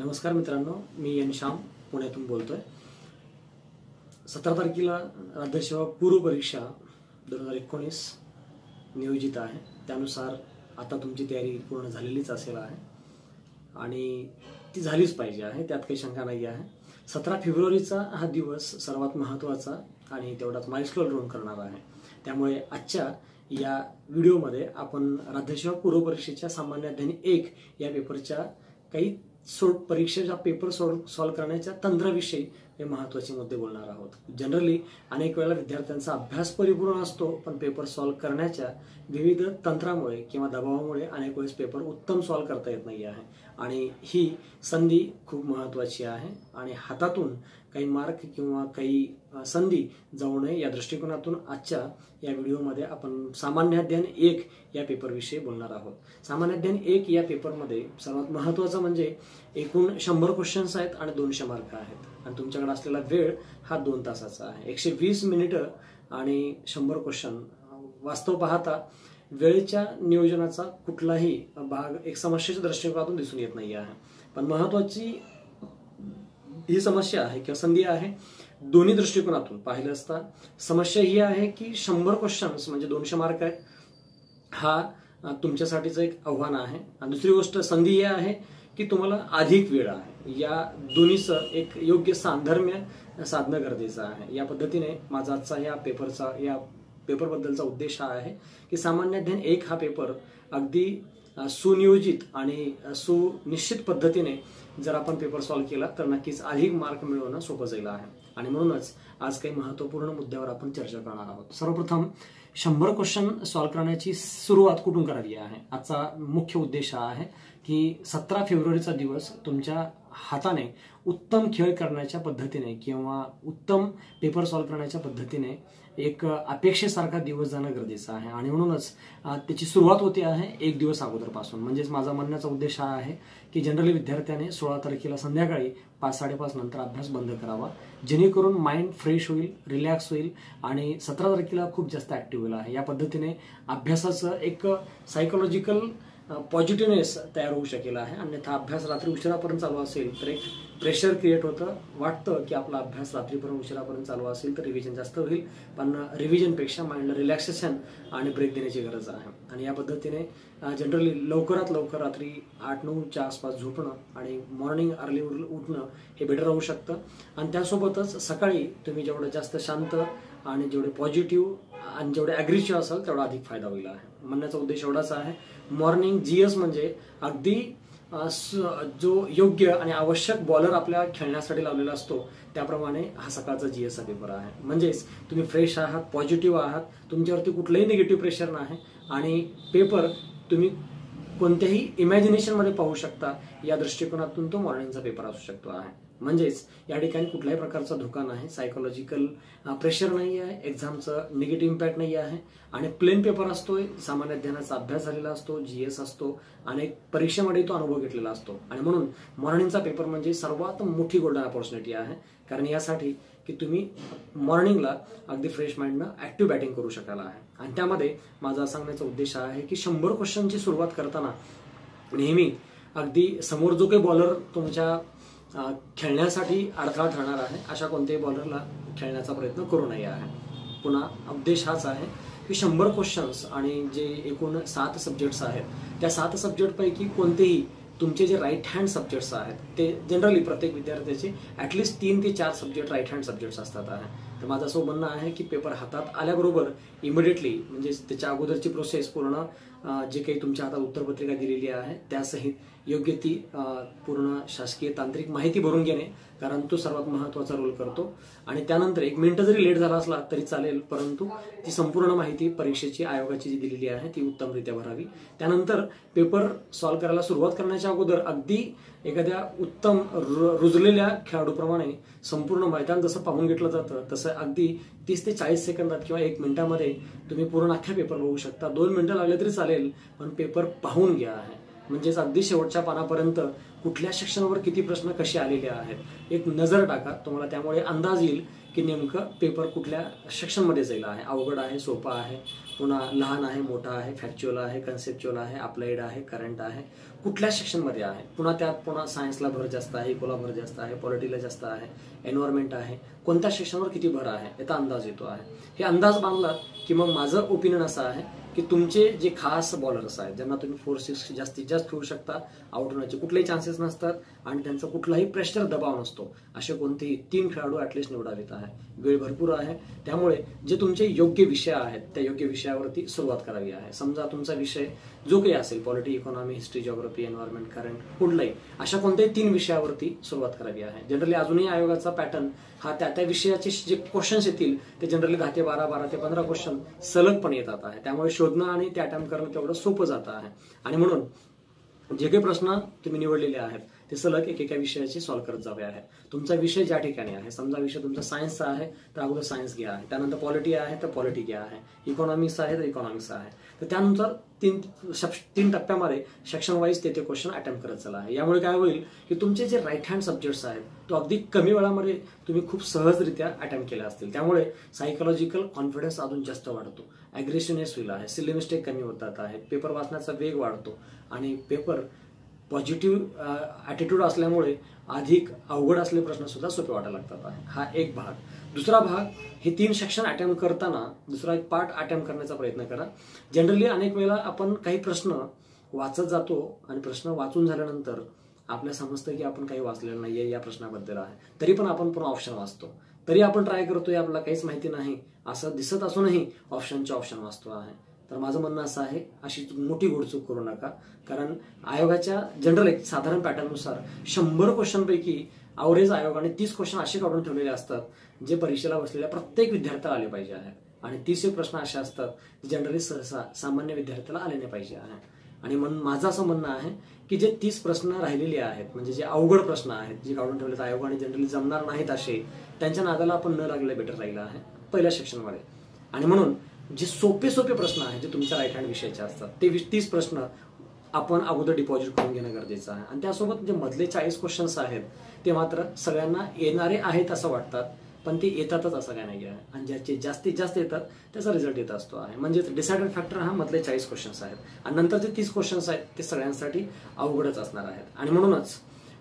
नमस्कार मित्रांनो मी एन श्याम पुण्यातून बोलतोय. सतरा तारखेला राज्यसेवा पूर्व परीक्षा दोन हजार एकोणीस नियोजित आहे. त्यानुसार आता तुमची तयारी पूर्ण झालेलीच असेल आहे. आणि ती झालीच पाहिजे आहे त्यात काही शंका नाही आहे. सतरा फेब्रुवारीचा हा दिवस सर्वात महत्त्वाचा आणि तेवढाच माइलस्टोन रोन करणार आहे. त्यामुळे आजच्या या व्हिडिओमध्ये आपण राज्यसेवा पूर्व परीक्षेच्या सामान्य अध्ययन एक या पेपरच्या काही सोड परीक्षेचा पेपर सोड सॉल्व्ह करण्याच्या तंत्राविषयी हे महत्त्वाचे मुद्दे बोलणार आहोत. जनरली अनेक वेळेला विद्यार्थ्यांचा अभ्यास परिपूर्ण असतो पण पेपर सॉल्व्ह करण्याच्या विविध तंत्रामुळे किंवा दबावामुळे अनेक वेळेस पेपर उत्तम सॉल्व्ह करता येत नाही आहे आणि ही संधी खूप महत्त्वाची आहे. आणि हातातून काही मार्क किंवा काही संधी जाऊ नये या दृष्टिकोनातून आजच्या या व्हिडिओमध्ये आपण सामान्य अध्ययन एक या पेपरविषयी बोलणार आहोत. सामान्य अध्ययन एक या पेपरमध्ये सर्वात महत्त्वाचं म्हणजे एकूण शंभर क्वेश्चन्स आहेत आणि दोनशे मार्क आहेत. आणि तुमच्याकडे असलेला वेळ हा दोन तासाचा आहे. एकशे वीस मिनिटं आणि शंभर क्वेश्चन वास्तव पाहता वेळेच्या नियोजनाचा कुठलाही भाग एक समस्येच्या दृष्टिकोनातून दिसून येत नाही आहे. पण महत्वाची ही समस्या आहे किंवा संधी आहे दोन्ही दृष्टिकोनातून. पाहिलं असता समस्या ही आहे की शंभर क्वेश्चन्स म्हणजे दोनशे मार्क आहेत हा तुमच्यासाठीचं एक आव्हान आहे. आणि दुसरी गोष्ट संधी ही आहे की तुम्हाला अधिक वेळ आहे. या दोन्हीचं एक योग्य साधर्म्य साधणं गरजेचं आहे. या पद्धतीने माझा आजचा या पेपरचा या पेपरबद्दलचा उद्देश हा आहे की सामान्य अध्ययन एक हा पेपर अगदी सुनियोजित आणि सुनिश्चित पद्धतीने जर आपण पेपर सॉल्व्ह केला तर नक्कीच अधिक मार्क मिळवणं सोपं जाईल आहे. आणि म्हणूनच आज काही महत्त्वपूर्ण मुद्द्यावर आपण चर्चा करणार आहोत. सर्वप्रथम शंभर क्वेश्चन सॉल्व्ह करण्याची सुरुवात कुठून करावी आहे? आजचा मुख्य उद्देश हा आहे की सतरा फेब्रुवारीचा दिवस तुमच्या हाताने उत्तम खेळ करण्याच्या पद्धतीने किंवा उत्तम पेपर सॉल्व्ह करण्याच्या पद्धतीने एक अपेक्षेसारखा दिवस जाणं गरजेचं आहे. आणि म्हणूनच त्याची सुरुवात होते आहे एक दिवस अगोदरपासून. म्हणजेच माझा म्हणण्याचा उद्देश हा आहे की जनरली विद्यार्थ्याने सोळा तारखेला संध्याकाळी पाच साडेपाच नंतर अभ्यास बंद करावा. जेणेकरून माइंड फ्रेश होईल रिलॅक्स होईल आणि सतरा तारखेला खूप जास्त ऍक्टिव्ह होईल आहे. या पद्धतीने अभ्यासाचं एक सायकोलॉजिकल पॉझिटिव्हनेस तयार होऊ शकेल आहे. अन्यथा अभ्यास रात्री उशिरापर्यंत चालू असेल तर एक प्रेशर क्रिएट होतं. वाटतं की आपला अभ्यास रात्रीपर्यंत उशिरापर्यंत चालू असेल तर रिव्हिजन जास्त होईल. पण रिव्हिजनपेक्षा माइंडला रिलॅक्सेशन आणि ब्रेक देण्याची गरज आहे. आणि या पद्धतीने जनरली लवकरात लवकर रात्री आठ नऊच्या आसपास झोपणं आणि मॉर्निंग अर्ली उठणं हे बेटर राहू शकतं. आणि त्यासोबतच सकाळी तुम्ही जेवढं जास्त शांत आणि जेवढे पॉझिटिव्ह आणि जेवढे ॲग्रेसिव्ह असाल तेवढा अधिक फायदा होईल आहे. म्हणण्याचा उद्देश एवढाच आहे. मॉर्निंग जीएस म्हणजे अगदी जो योग्य आणि आवश्यक बॉलर आपल्या खेळण्यासाठी लावलेला असतो त्याप्रमाणे हा सकाळचा जीएसचा पेपर आहे. म्हणजेच तुम्ही फ्रेश आहात पॉझिटिव्ह आहात तुमच्यावरती कुठलंही निगेटिव्ह प्रेशर नाही आणि पेपर तुम्ही कोणत्याही इमॅजिनेशनमध्ये पाहू शकता. या दृष्टिकोनातून तो मॉर्निंगचा पेपर असू शकतो आहे. म्हणजेच या ठिकाणी कुठल्याही प्रकारचा धोका नाही सायकोलॉजिकल प्रेशर नाही आहे एक्झामचं निगेटिव्ह इम्पॅक्ट नाही आहे आणि प्लेन पेपर असतोय सामान्य अध्ययनाचा अभ्यास झालेला असतो जी एस असतो आणि परीक्षेमध्ये तो अनुभव घेतलेला असतो. आणि म्हणून मॉर्निंगचा पेपर म्हणजे सर्वात मोठी गोल्डन अपॉर्च्युनिटी आहे कारण यासाठी की तुम्ही मॉर्निंगला अगदी फ्रेश माइंडनं ऍक्टिव्ह बॅटिंग करू शकायला आहे. आणि त्यामध्ये माझा सांगण्याचा उद्देश हा आहे की शंभर क्वेश्चनची सुरुवात करताना नेहमी अगदी समोर जो काही बॉलर तुमच्या खेळण्यासाठी अडथळा ठरणार आहे. अशा कोणत्याही बॉलरला खेळण्याचा प्रयत्न करू नये आहे पुन्हा उद्देश हाच आहे की शंभर क्वेश्चन्स आणि जे एकूण सात सब्जेक्ट्स आहेत त्या सात सब्जेक्टपैकी कोणतेही तुमचे जे राईट हँड सब्जेक्ट्स आहेत ते जनरली प्रत्येक विद्यार्थ्याचे ॲटलिस्ट तीन ते चार सब्जेक्ट राईट हँड सब्जेक्ट्स असतात आहे. तर माझं असं म्हणणं आहे की पेपर हातात आल्याबरोबर इमिडिएटली म्हणजे त्याच्या अगोदरची प्रोसेस पूर्ण जे काही तुमच्या हातात उत्तरपत्रिका दिलेली आहे त्यासहित योग्य ती पूर्ण शासकीय तांत्रिक माहिती भरून घेणे कारण तो सर्वात महत्त्वाचा रोल करतो. आणि त्यानंतर एक मिनिटं जरी लेट झाला असला तरी चालेल परंतु ती संपूर्ण माहिती परीक्षेची आयोगाची जी दिलेली आहे ती उत्तमरित्या भरावी. त्यानंतर पेपर सॉल्व्ह करायला सुरुवात करण्याच्या अगोदर अगदी एखाद्या उत्तम रु- रुजलेल्या खेळाडूप्रमाणे संपूर्ण मैदान जसं पाहून घेतलं जातं तसं अगदी तीस ते चाळीस सेकंदात किंवा एक मिनिटामध्ये तुम्ही पूर्ण अख्ख्या पेपर बघू शकता. दोन मिनिटं लागले तरी चालेल पण पेपर पाहून घ्या. आहे म्हणजेच अगदी शेवटच्या पानापर्यंत कुठल्या सेक्शनवर किती प्रश्न कसे आलेले आहेत एक नजर टाका. तुम्हाला त्यामुळे अंदाज येईल की नेमकं पेपर कुठल्या सेक्शनमध्ये जाईल. आहे अवघड आहे सोपा आहे पुन्हा लहान आहे मोठा आहे फॅक्च्युअल आहे कन्सेप्च्युअल आहे अप्लाइड आहे करंट आहे. कुठल्या सेक्शनमध्ये आहे? पुन्हा त्यात पुन्हा सायन्सला भर जास्त आहे इकोला भर जास्त आहे पॉलिटीला जास्त आहे एन्व्हायरमेंट आहे. कोणत्या सेक्शनवर किती भर आहे? याचा अंदाज येतो आहे. हे अंदाज बांधला की मग माझं ओपिनियन असं आहे की तुमचे जे खास बॉलर्स आहेत ज्यांना तुम्ही फोर सिक्स जास्तीत जास्त खेळू शकता आउट होण्याचे कुठलेही चान्सेस नसतात आणि त्यांचा कुठलाही प्रेशर दबाव नसतो. असे कोणतेही तीन खेळाडू ऍटलिस्ट निवडावेत आहे. वेळ भरपूर आहे. त्यामुळे जे तुमचे योग्य विषय आहेत त्या योग्य विषयावरती सुरुवात करावी आहे. समजा तुमचा विषय जो काही असेल polity economy history geography environment current कुठलाही अशा कोणत्याही तीन विषयावरती सुरुवात करावी आहे. जनरली अजूनही आयोगाचा पॅटर्न हा त्या त्या विषयाचे जे क्वेश्चन्स येतील ते जनरली दहा ते बारा बारा ते पंधरा क्वेश्चन सलगपणे येतात आहे. त्यामुळे शोधणं आणि ते अटेम्प्ट करणं तेवढं सोपं जातं आहे. आणि म्हणून जे काही प्रश्न तुम्ही निवडलेले आहेत ते सलग एकेका विषयाची सॉल्व्ह करत जावे आहे. तुमचा विषय ज्या ठिकाणी आहे समजा विषय तुमचा सायन्सचा आहे तर अगोदर सायन्स घ्या आहे. त्यानंतर पॉलिटी आहे तर पॉलिटी घ्या आहे. इकॉनॉमिक्स आहे तर इकॉनॉमिक्स आहे. तर त्यानंतर तीन तीन टप्प्यामध्ये सेक्शन वाईज ते ते क्वेश्चन अटेम्प्ट करत चला आहे. यामुळे काय होईल की तुमचे जे राईट हँड सब्जेक्ट्स आहेत तो अगदी कमी वेळामध्ये तुम्ही खूप सहजरित्या अटेम्प्ट केले असतील. त्यामुळे सायकोलॉजिकल कॉन्फिडन्स अजून जास्त वाढतो. ॲग्रेशनेस होईल आहे. सिली मिस्टेक कमी होतात आहे. पेपर वाचण्याचा वेग वाढतो. आणि पेपर पॉझिटिव्ह ॲटिट्यूड असल्यामुळे अधिक अवघड असलेले प्रश्नसुद्धा सोपे वाटायला लागतात. आहे हा एक भाग. दुसरा भाग हे तीन सेक्शन अटेम्प्ट करताना दुसरा एक पार्ट अटेम्प्ट करण्याचा प्रयत्न करा. जनरली अनेक वेळेला आपण काही प्रश्न वाचत जातो आणि प्रश्न वाचून झाल्यानंतर आपल्या समजतं की आपण काही वाचलेलं नाही आहे या प्रश्नाबद्दल आहे. तरी पण आपण पुन्हा ऑप्शन वाचतो. तरी आपण ट्राय करतोय आपल्याला काहीच माहिती नाही असं दिसत असूनही ऑप्शनचे ऑप्शन वाचतो आहे. तर माझं म्हणणं असं आहे अशी मोठी घोडचूक करू नका. कारण आयोगाच्या जनरल एक साधारण पॅटर्ननुसार शंभर क्वेश्चनपैकी अवरेज आयोगाने तीस क्वेश्चन असे काढून ठेवलेले असतात जे परीक्षेला बसलेल्या प्रत्येक विद्यार्थ्याला आले पाहिजे आहे. आणि तीस एक प्रश्न असे असतात जनरली सहसा सामान्य विद्यार्थ्याला आले नाही पाहिजे आहे. आणि म्हणून माझं असं म्हणणं आहे की जे तीस प्रश्न राहिलेले आहेत म्हणजे जे अवघड प्रश्न आहेत जे काढून ठेवलेत आयोगाने जनरली जमणार नाहीत असे त्यांच्या नादाला आपण न लागले बेटर राहिलं आहे पहिल्या सेक्शनमध्ये आणि म्हणून जे सोपे सोपे प्रश्न आहेत जे तुमच्या राईट हँड विषयाचे असतात ते तीस प्रश्न आपण अगोदर डिपॉझिट करून घेणं गरजेचं आहे. आणि त्यासोबत जे मधले चाळीस क्वेश्चन्स आहेत ते मात्र सगळ्यांना येणारे आहेत असं वाटतात पण ते येतातच असं काय नाही आहे. आणि ज्याचे जास्तीत जास्त येतात त्याचा रिझल्ट येत असतो आहे. म्हणजे डिसायडेड फॅक्टर हा मधले चाळीस क्वेश्चन्स आहेत. आणि नंतर जे तीस क्वेश्चन्स आहेत ते सगळ्यांसाठी अवघडच असणार आहेत. आणि म्हणूनच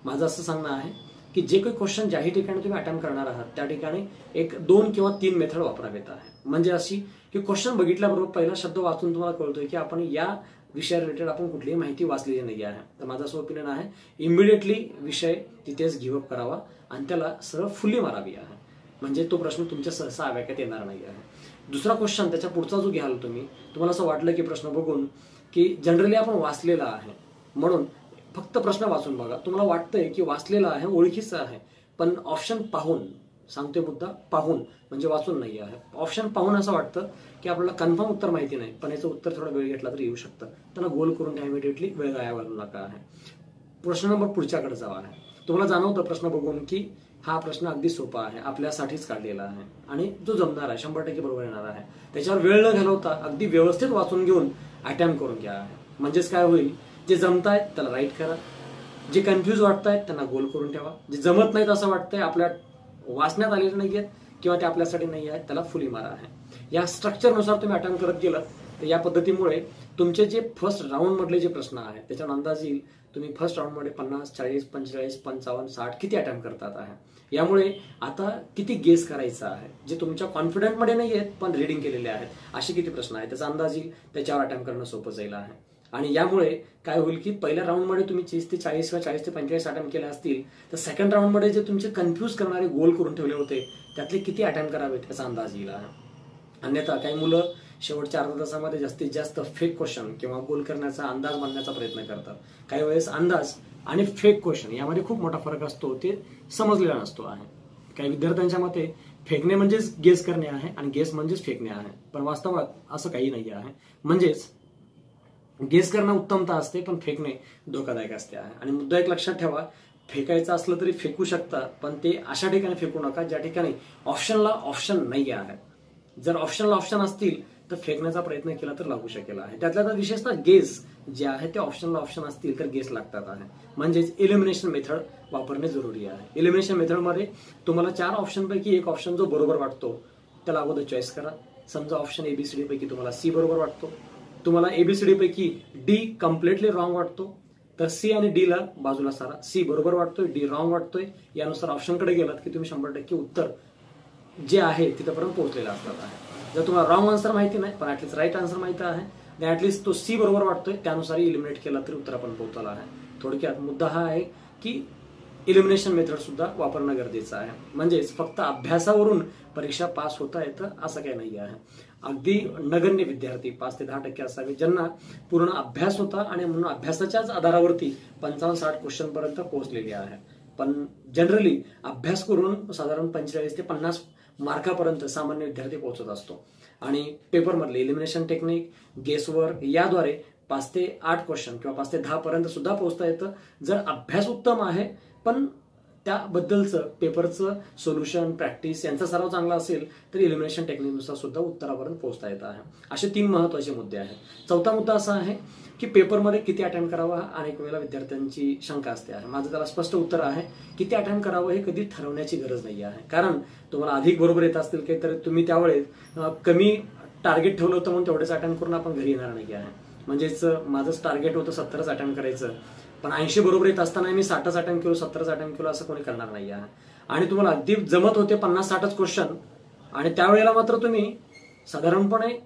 माझं असं सांगणं आहे की जे काही क्वेश्चन ज्याही ठिकाणी तुम्ही अटेम्प्ट करणार आहात त्या ठिकाणी एक दोन किंवा तीन मेथड वापरावेत आहे म्हणजे अशी की क्वेश्चन बघितल्याबरोबर पहिला शब्द वाचून तुम्हाला कळतोय की आपण या विषया रिलेटेड आपण कुठलीही माहिती वाचलेली नाही आहे. तर माझं असं ओपिनियन आहे इमिडिएटली विषय तिथेच गिव्हअप करावा आणि त्याला सरळ फुल्ली मारावी आहे. म्हणजे तो प्रश्न तुमच्या सहसा आव्याक्यात येणार नाही आहे. दुसरा क्वेश्चन त्याच्या पुढचा जो घ्याल तुम्ही तुम्हाला असं वाटलं की प्रश्न बघून की जनरली आपण वाचलेला आहे. म्हणून फक्त प्रश्न वाचून बघा. तुम्हाला वाटतंय की वाचलेला आहे ओळखीचं आहे पण ऑप्शन पाहून सांगतोय मुद्दा पाहून म्हणजे वाचून नाही आहे. ऑप्शन पाहून असं वाटतं की आपल्याला कन्फर्म उत्तर माहिती नाही पण याचं उत्तर थोडा वेळ घेतला तरी येऊ शकतं. त्यांना गोल करून त्या इमिडिएटली वेळ गाया घालू नका आहे. प्रश्न नंबर पुढच्याकडे जावा आहे. तुम्हाला जाणवतं प्रश्न बघून की हा प्रश्न अगदी सोपा आहे आपल्यासाठीच काढलेला आहे आणि जो जमणार आहे शंभर टक्के बरोबर येणार आहे. त्याच्यावर वेळ न घालवता अगदी व्यवस्थित वाचून घेऊन अटेम्प्ट करून घ्या आहे. म्हणजेच काय होईल? जे जमतायत त्याला राईट करा. जे कन्फ्यूज वाटतायत त्यांना गोल करून ठेवा. जे जमत नाहीत असं वाटतंय आपल्या वाचण्यात आलेले नाही आहेत किंवा ते आपल्यासाठी नाही आहेत त्याला फुली मारा आहे. या स्ट्रक्चरनुसार तुम्ही अटेम्प्ट करत गेलात तर या पद्धतीमुळे तुमचे जे फर्स्ट राऊंडमधले जे प्रश्न आहेत त्याच्यावर अंदाज येईल. तुम्ही फर्स्ट राऊंडमध्ये पन्नास चाळीस पंचेचाळीस पंचावन्न साठ किती अटेम्प्ट करतात आहे. यामुळे आता किती गेस करायचा आहे? जे तुमच्या कॉन्फिडंटमध्ये नाही आहेत पण रिडिंग केलेले आहेत. असे किती प्रश्न आहेत? त्याचा अंदाज येईल. त्याच्यावर अटेम्प्ट करणं सोपं जाईल आहे. आणि यामुळे काय होईल की पहिल्या राऊंडमध्ये तुम्ही तीस ते चाळीस किंवा चाळीस ते पंचेचाळीस अटेम्प्ट केले असतील तर सेकंड राऊंडमध्ये जे तुमचे कन्फ्यूज करणारे गोल करून ठेवले होते त्यातले किती अटेम्प्ट करावेत याचा अंदाज येईल अन्यथा काही मुलं शेवटच्या अर्धा तासामध्ये जास्तीत जास्त फेक क्वेश्चन किंवा गोल करण्याचा अंदाज बांधण्याचा प्रयत्न करतात. काही वेळेस अंदाज आणि फेक क्वेश्चन यामध्ये खूप मोठा फरक असतो ते समजलेला नसतो आहे. काही विद्यार्थ्यांच्या मते फेकणे म्हणजेच गेस करणे आहे आणि गेस म्हणजेच फेकणे आहे पण वास्तवात असं काही नाही आहे. म्हणजेच गेस करणं उत्तमता असते पण फेकणे धोकादायक असते. आहे आणि मुद्दा एक लक्षात ठेवा फेकायचं असलं तरी फेकू शकता पण ते अशा ठिकाणी फेकू नका ज्या ठिकाणी ऑप्शनला ऑप्शन नाही आहे. जर ऑप्शनला ऑप्शन असतील तर फेकण्याचा प्रयत्न केला तर लागू शकेल आहे. त्यातल्या तर विशेषतः गेस जे आहे ते ऑप्शनला ऑप्शन असतील तर गेस लागतात आहे. म्हणजेच इलिमिनेशन मेथड वापरणे जरुरी आहे. इलिमिनेशन मेथडमध्ये तुम्हाला चार ऑप्शनपैकी एक ऑप्शन जो बरोबर वाटतो त्याला अगोदर चॉईस करा. समजा ऑप्शन ए बी सी पैकी तुम्हाला सी बरोबर वाटतो. तुम्हाला एबीसीडी पैकी डी कम्प्लिटली रॉंग वाटतो तर सी आणि डी ला बाजूला सारा. सी बरोबर वाटतोय डी रॉंग वाटतोय यानुसार ऑप्शनकडे गेलात की तुम्ही शंभर टक्के उत्तर जे आहे तिथपर्यंत पोहोचलेलं असतात आहे. जर तुम्हाला रॉंग आन्सर माहिती नाही पण ऍटलीस्ट राईट आन्सर माहिती आहे ऍटलीस्ट तो सी बरोबर वाटतोय त्यानुसार इलिमिनेट केला तरी उत्तर आपण पोहोचला आहे. थोडक्यात मुद्दा हा आहे की इलिमिनेशन मेथड सुद्धा वापरणं गरजेचं आहे. म्हणजेच फक्त अभ्यासावरून परीक्षा पास होता येतं असं काही नाही आहे अगदी नगण्य विद्यार्थी पाच ते दहा टक्के असावे ज्यांना पूर्ण अभ्यास होता आणि म्हणून अभ्यासाच्याच आधारावरती पंचावन्न साठ क्वेश्चन पर्यंत पोहोचलेली आहे. पण जनरली अभ्यास करून साधारण पंचेचाळीस ते पन्नास मार्कापर्यंत सामान्य विद्यार्थी पोहोचत असतो. आणि पेपरमधले इलिमिनेशन टेक्निक गेसवर्क याद्वारे पाच ते आठ क्वेश्चन किंवा पाच ते दहा पर्यंत सुद्धा पोहोचता येतं. जर अभ्यास उत्तम आहे पण त्याबद्दलचं पेपरचं सोल्युशन प्रॅक्टिस यांचा सराव चांगला असेल तर इलिमिनेशन टेक्निकनुसार सुद्धा उत्तरापर्यंत पोहोचता येत आहे. असे तीन महत्त्वाचे मुद्दे आहेत. चौथा मुद्दा असा आहे की पेपरमध्ये किती अटेम्प्ट करावा हा अनेक वेळेला विद्यार्थ्यांची शंका असते आहे. माझं त्याला स्पष्ट उत्तर आहे किती अटेम्प्ट करावं हे कधी ठरवण्याची गरज नाही आहे. कारण तुम्हाला अधिक बरोबर येत असतील काही तर तुम्ही त्यावेळेस कमी टार्गेट ठेवलं होतं म्हणून तेवढेच अटेम्प्ट करून आपण घरी येणार नाही आहे. म्हणजेच माझंच टार्गेट होतं सत्तरच अटेम्प्ट करायचं. पण ऐंशी बरोबर येत असताना मी साठच अटेम्प्ट केलो सत्तरच अटेम्प्ट केलो असं कोणी करणार नाही आहे आणि तुम्हाला अगदी जमत होते पन्नास साठच क्वेश्चन आणि त्यावेळेला मात्र तुम्ही साधारणपणे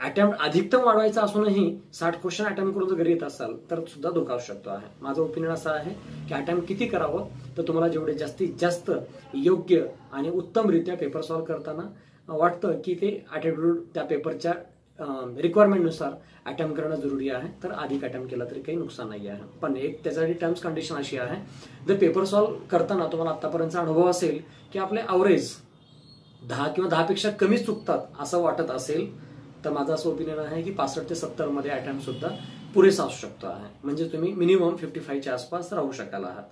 अटेम्प्ट अधिकतम वाढवायचा असूनही साठ क्वेश्चन अटेम्प्ट करून जर घरी येत असाल तर सुद्धा धोका असू शकतो आहे. माझं ओपिनियन असं आहे की अटेम्प्ट किती करावं तर तुम्हाला जेवढे जास्तीत जास्त योग्य आणि उत्तमरित्या पेपर सॉल्व्ह करताना वाटतं की ते ॲटिट्यूड त्या पेपरच्या रिक्वायरमेंटनुसार अटेम्प्ट करणं जरुरी आहे. तर अधिक अटेम्प्ट केला तरी काही नुकसान नाही आहे. पण एक त्याच्यासाठी टर्म्स कंडिशन अशी आहे. जर पेपर सॉल्व्ह करताना तुम्हाला आतापर्यंतचा अनुभव असेल की आपले अवरेज दहा किंवा दहापेक्षा कमी चुकतात असं वाटत असेल तर माझं असं ओपिनियन आहे की पासष्ट ते सत्तरमध्ये अटेम्प्ट सुद्धा पुरेसा असू शकतो आहे. म्हणजे तुम्ही मिनिमम फिफ्टी फाईव्हच्या आसपास राहू शकाल आहात.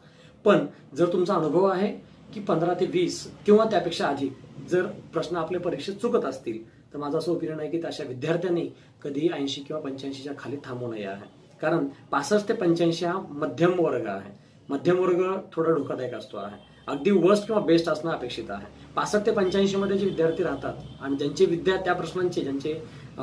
पण जर तुमचा अनुभव आहे की पंधरा ते वीस किंवा त्यापेक्षा अधिक जर प्रश्न आपल्या परीक्षेत चुकत असतील तर माझं असं ओपिनियन आहे की अशा विद्यार्थ्यांनी कधीही ऐंशी किंवा पंच्याऐंशीच्या खाली थांबू नये आहे. कारण पासष्ट ते पंच्याऐंशी हा मध्यम वर्ग आहे. मध्यम वर्ग थोडा धोकादायक असतो आहे. अगदी वर्स्ट किंवा बेस्ट असणं अपेक्षित आहे. पासष्ट ते पंच्याऐंशी मध्ये जे विद्यार्थी राहतात आणि ज्यांचे विद्या त्या प्रश्नांचे ज्यांचे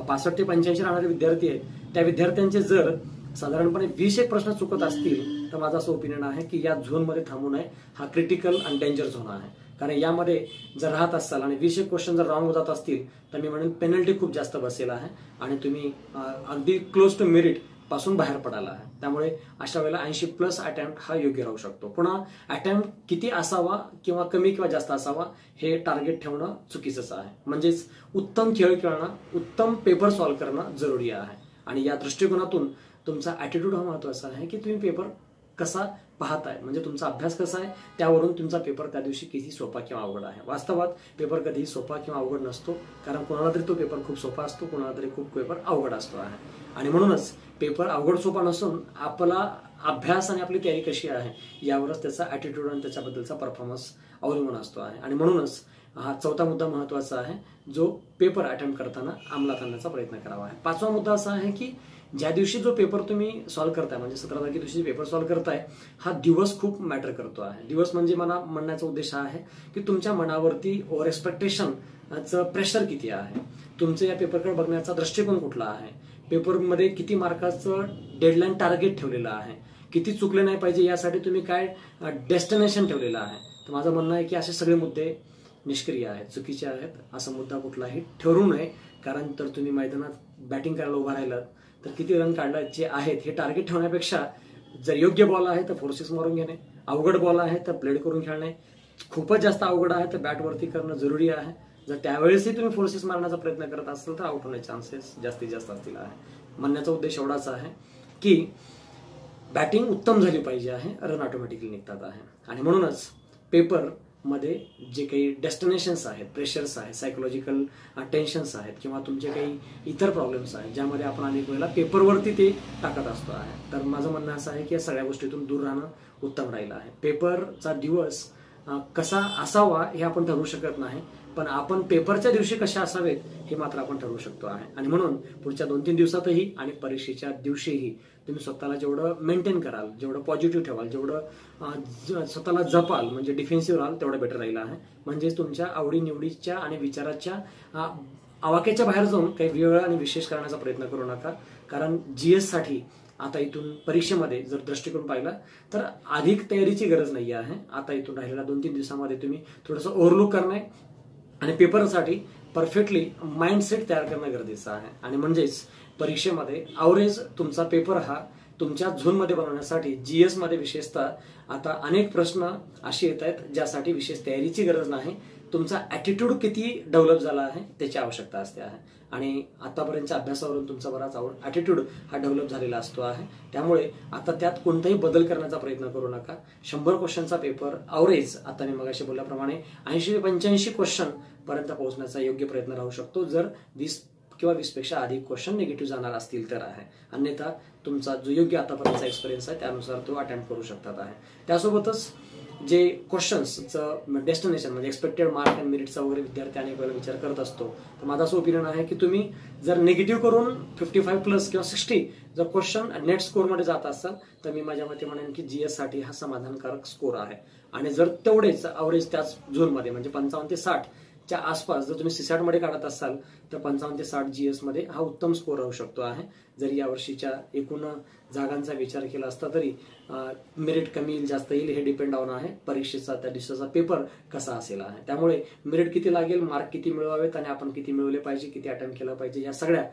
पासष्ट ते पंच्याऐंशी राहणारे विद्यार्थी आहेत त्या विद्यार्थ्यांचे जर साधारणपणे वीस एक प्रश्न चुकत असतील तर माझं असं ओपिनियन आहे की या झोनमध्ये थांबू नये. हा क्रिटिकल आणि डेंजर झोन आहे. कारण यामध्ये जर राहत असाल आणि वीस एक क्वेश्चन जर रॉंग होत असतील तर मी म्हणेन पेनल्टी खूप जास्त बसेल आहे. आणि तुम्ही अगदी क्लोज टू मेरिटपासून बाहेर पडायला आहे. त्यामुळे अशा वेळेला ऐंशी प्लस अटेम्प्ट हा योग्य राहू शकतो. पुन्हा अटेम्प्ट किती असावा किंवा कमी किंवा जास्त असावा हे टार्गेट ठेवणं चुकीचंच आहे. म्हणजेच उत्तम खेळ खेळणं उत्तम पेपर सॉल्व्ह करणं जरुरी आहे. आणि या दृष्टिकोनातून तुमचा ॲटिट्यूड हा महत्त्वाचा आहे की तुम्ही पेपर कसा पाहताय? म्हणजे तुमचा अभ्यास कसा आहे? त्यावरून तुमचा पेपर त्या दिवशी किती सोपा किंवा अवघड आहे. वास्तवात पेपर कधीही सोपा किंवा अवघड नसतो कारण कोणाला तरी तो पेपर खूप सोपा असतो कोणाला तरी खूप पेपर अवघड असतो आहे. आणि म्हणूनच पेपर अवघड सोपा नसून आपला अभ्यास आणि आपली तयारी कशी आहे यावरच त्याचा ॲटिट्यूड आणि त्याच्याबद्दलचा परफॉर्मन्स अवलंबून असतो आहे. आणि म्हणूनच हा चौथा मुद्दा महत्त्वाचा आहे जो पेपर अटेम्प्ट करताना अंमलात आणण्याचा प्रयत्न करावा आहे. पाचवा मुद्दा असा आहे की ज्या दिवशी जो पेपर तुम्ही सॉल्व्ह करताय म्हणजे सतरा तारखे दिवशी पेपर सॉल्व्ह करताय हा दिवस खूप मॅटर करतो आहे. दिवस म्हणजे मला म्हणण्याचा उद्देश हा आहे की तुमच्या मनावरती ओव्हर एक्सपेक्टेशनचं प्रेशर किती आहे? तुमचं या पेपरकडे बघण्याचा दृष्टिकोन कुठला आहे? पेपरमध्ये किती मार्काचं डेडलाईन टार्गेट ठेवलेलं आहे? किती चुकले नाही पाहिजे यासाठी तुम्ही काय डेस्टिनेशन ठेवलेलं आहे? तर माझं म्हणणं आहे की असे सगळे मुद्दे निष्क्रिय आहेत चुकीचे आहेत. असा मुद्दा कुठलाही ठरू नये कारण तर तुम्ही मैदानात बॅटिंग करायला उभा राहिलात तर किती रन काढायचे आहेत हे टार्गेट ठेवण्यापेक्षा जर योग्य बॉल आहे तर फोर्सेस मारून घेणे. अवघड बॉल आहे तर प्लेड करून खेळणे. खूपच जास्त अवघड आहे तर बॅटवरती करणं जरुरी आहे. जर त्यावेळेसही तुम्ही फोर्सेस मारण्याचा प्रयत्न करत असाल तर आउट होण्याचे चान्सेस जास्तीत जास्त असतील आहे. म्हणण्याचा उद्देश एवढाच आहे की बॅटिंग उत्तम झाली पाहिजे आहे रन ऑटोमॅटिकली निघतात आहे. आणि म्हणूनच पेपर मध्ये जे काही डेस्टिनेशन्स आहेत प्रेशर्स आहेत सायकोलॉजिकल टेन्शन्स आहेत किंवा तुमचे काही इतर प्रॉब्लेम्स आहेत ज्यामध्ये आपण अनेक वेळेला पेपरवरती ते टाकत असतो आहे. तर माझं म्हणणं असं आहे की या सगळ्या गोष्टीतून दूर राहणं उत्तम राहिलं आहे. पेपरचा दिवस कसा असावा हे आपण ठरवू शकत नाही. पण आपण पेपरच्या दिवशी कशा असावेत हे मात्र आपण ठरवू शकतो आहे. आणि म्हणून पुढच्या दोन तीन दिवसातही आणि परीक्षेच्या दिवशीही तुम्ही स्वतःला जेवढं मेंटेन कराल जेवढं पॉझिटिव्ह ठेवाल जेवढं स्वतःला जपाल म्हणजे डिफेन्सिव्ह राहाल तेवढं बेटर राहील आहे. म्हणजेच तुमच्या आवडीनिवडीच्या आणि विचाराच्या आवाक्याच्या बाहेर जाऊन काही वेळ आणि विशेष करण्याचा प्रयत्न करू नका. कारण जीएससाठी आता इथून परीक्षेमध्ये जर दृष्टिकोन पाहिला तर अधिक तयारीची गरज नाही आहे. आता इथून राहिलेल्या दोन तीन दिवसामध्ये तुम्ही थोडंसं ओव्हरलुक करणे आणि पेपरसाठी परफेक्टली माइंडसेट तयार करणं गरजेचं आहे. आणि म्हणजेच परीक्षेमध्ये आवरेज तुमचा पेपर हा तुमच्या झोनमध्ये बनवण्यासाठी जी एसमध्ये विशेषतः आता अनेक प्रश्न असे येत आहेत ज्यासाठी विशेष तयारीची गरज नाही. तुमचा ॲटिट्यूड किती डेव्हलप झाला आहे त्याची आवश्यकता असते आहे. आणि आतापर्यंतच्या अभ्यासावरून तुमचा बराच आवड ॲटिट्यूड हा डेव्हलप झालेला असतो आहे. त्यामुळे आता त्यात कोणताही बदल करण्याचा प्रयत्न करू नका. शंभर क्वेश्चनचा पेपर आवरेज आता मी मगाशी बोलल्याप्रमाणे ऐंशी ते पंच्याऐंशी क्वेश्चन पर्यंत पोहोचण्याचा योग्य प्रयत्न राहू शकतो. जर वीस किंवा वीसपेक्षा अधिक क्वेश्चन निगेटिव्ह जाणार असतील तर आहे. अन्यथा तुमचा जो योग्य आतापर्यंतचा एक्सपिरियन्स आहे त्यानुसार तो अटेम्प्ट करू शकतात आहे. त्यासोबतच जे क्वेश्चन्सचं डेस्टिनेशन म्हणजे एक्सपेक्टेड मार्क अँड मेरिटचा वगैरे विद्यार्थी अनेक वेळेला विचार करत असतो. तर माझा असं ओपिनियन आहे की तुम्ही जर निगेटिव्ह करून फिफ्टी फाईव्ह प्लस किंवा सिक्स्टी जर क्वेश्चन नेट स्कोरमध्ये जात असाल तर मी माझ्या मते म्हणेन की जीएससाठी हा समाधानकारक स्कोर आहे. आणि जर तेवढेच अवरेज त्याच झोनमध्ये म्हणजे पंचावन्न ते साठ च्या आसपास जर तुम्ही सीसॅटमध्ये काढत असाल तर पंचावन्न ते साठ जी मध्ये हा उत्तम स्कोर राहू शकतो आहे. जरी या वर्षीच्या एकूण जागांचा विचार केला असता तरी मेरिट कमी येईल जास्त येईल हे डिपेंड ऑन आहे. परीक्षेचा त्या दिवसाचा पेपर कसा असेल आहे. त्यामुळे मेरिट किती लागेल मार्क किती मिळवावेत आणि आपण किती मिळवले पाहिजे किती अटेम्प्ट केलं पाहिजे या सगळ्या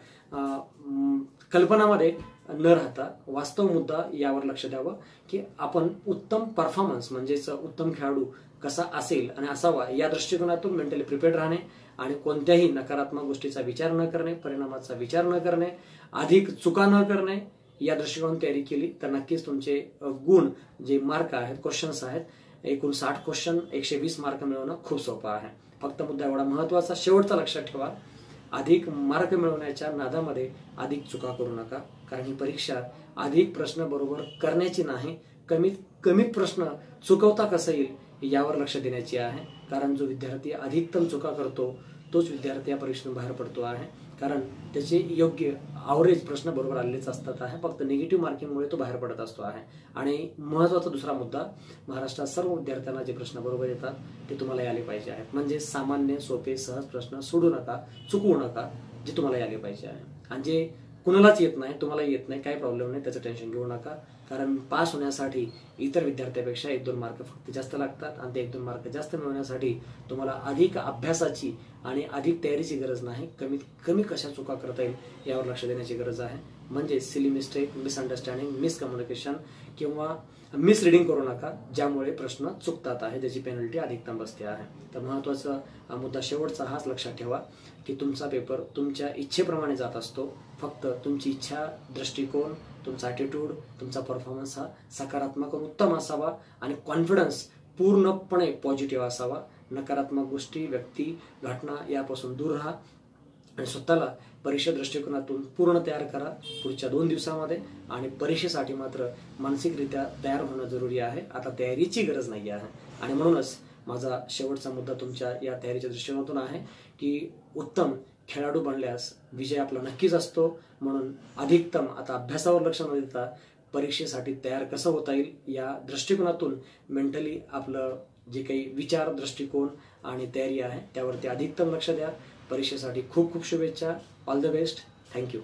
कल्पनामध्ये न राहता वास्तव मुद्दा यावर लक्ष द्यावं की आपण उत्तम परफॉर्मन्स म्हणजेच उत्तम खेळाडू कसा असेल आणि असावा या दृष्टिकोनातून मेंटली प्रिपेअर्ड राहणे आणि कोणत्याही नकारात्मक गोष्टीचा विचार न करणे परिणामाचा विचार न करणे अधिक चुका न करणे या दृष्टिकोनातून तयारी केली तर नक्कीच तुमचे गुण जे मार्क आहेत क्वेश्चन्स आहेत एकूण साठ क्वेश्चन एकशे वीस मार्क मिळवणं खूप सोपं आहे. फक्त मुद्दा एवढा महत्त्वाचा शेवटचा लक्षात ठेवा अधिक मार्क मिळवण्याच्या नादामध्ये अधिक चुका करू नका कारण ही परीक्षा अधिक प्रश्न बरोबर करण्याची नाही कमीत कमीत प्रश्न चुकवता कसं येईल यावर लक्ष देण्याची आहे. कारण जो विद्यार्थी अधिकतम चुका करतो तोच विद्यार्थी या परीक्षेतून बाहेर पडतो आहे. कारण त्याचे योग्य आवरेज प्रश्न बरोबर आलेलेच असतात आहे. फक्त निगेटिव्ह मार्किंगमुळे तो बाहेर पडत असतो आहे. आणि महत्त्वाचा दुसरा मुद्दा महाराष्ट्रात सर्व विद्यार्थ्यांना जे प्रश्न बरोबर येतात ते तुम्हाला याले पाहिजे आहेत. म्हणजे सामान्य सोपे सहज प्रश्न सोडू नका चुकवू नका जे तुम्हाला यायला पाहिजे आहे. आणि जे कुणालाच येत नाही तुम्हाला येत नाही काही प्रॉब्लेम नाही त्याचं टेन्शन घेऊ नका. कारण पास होण्यासाठी इतर विद्यार्थ्यापेक्षा एक दोन मार्क फक्त जास्त लागतात आणि ते एक दोन मार्क जास्त मिळवण्यासाठी तुम्हाला अधिक अभ्यासाची आणि अधिक तयारीची गरज नाही. कमीत कमी कशा चुका करता येईल यावर लक्ष देण्याची गरज आहे. म्हणजे सिली मिस्टेक मिसअंडरस्टँडिंग मिसकम्युनिकेशन किंवा मिसरिडिंग करू नका ज्यामुळे प्रश्न चुकतात आहे त्याची पेनल्टी अधिकतम बसते आहे. तर महत्त्वाचा मुद्दा शेवटचा हाच लक्षात ठेवा की तुमचा पेपर तुमच्या इच्छेप्रमाणे जात असतो. फक्त तुमची इच्छा दृष्टिकोन तुमचा ॲटिट्यूड तुमचा परफॉर्मन्स हा सकारात्मक आणि उत्तम असावा आणि कॉन्फिडन्स पूर्णपणे पॉझिटिव्ह असावा. नकारात्मक गोष्टी व्यक्ती घटना यापासून दूर राहा आणि स्वतःला परीक्षा दृष्टिकोनातून पूर्ण तयार करा पुढच्या दोन दिवसामध्ये. आणि परीक्षेसाठी मात्र मानसिकरित्या तयार होणं जरुरी आहे. आता तयारीची गरज नाही आहे आणि म्हणूनच माझा शेवटचा मुद्दा तुमच्या या तयारीच्या दृष्टिकोनातून आहे की उत्तम खेळाडू बनल्यास विजय आपला नक्कीच असतो. म्हणून अधिकतम आता अभ्यासावर लक्ष न देता परीक्षेसाठी तयार कसं होता येईल या दृष्टिकोनातून मेंटली आपलं जे काही विचार दृष्टिकोन आणि तयारी आहे त्यावरती अधिकतम लक्ष द्या. परीक्षेसाठी खूप खूप शुभेच्छा. All the best thank you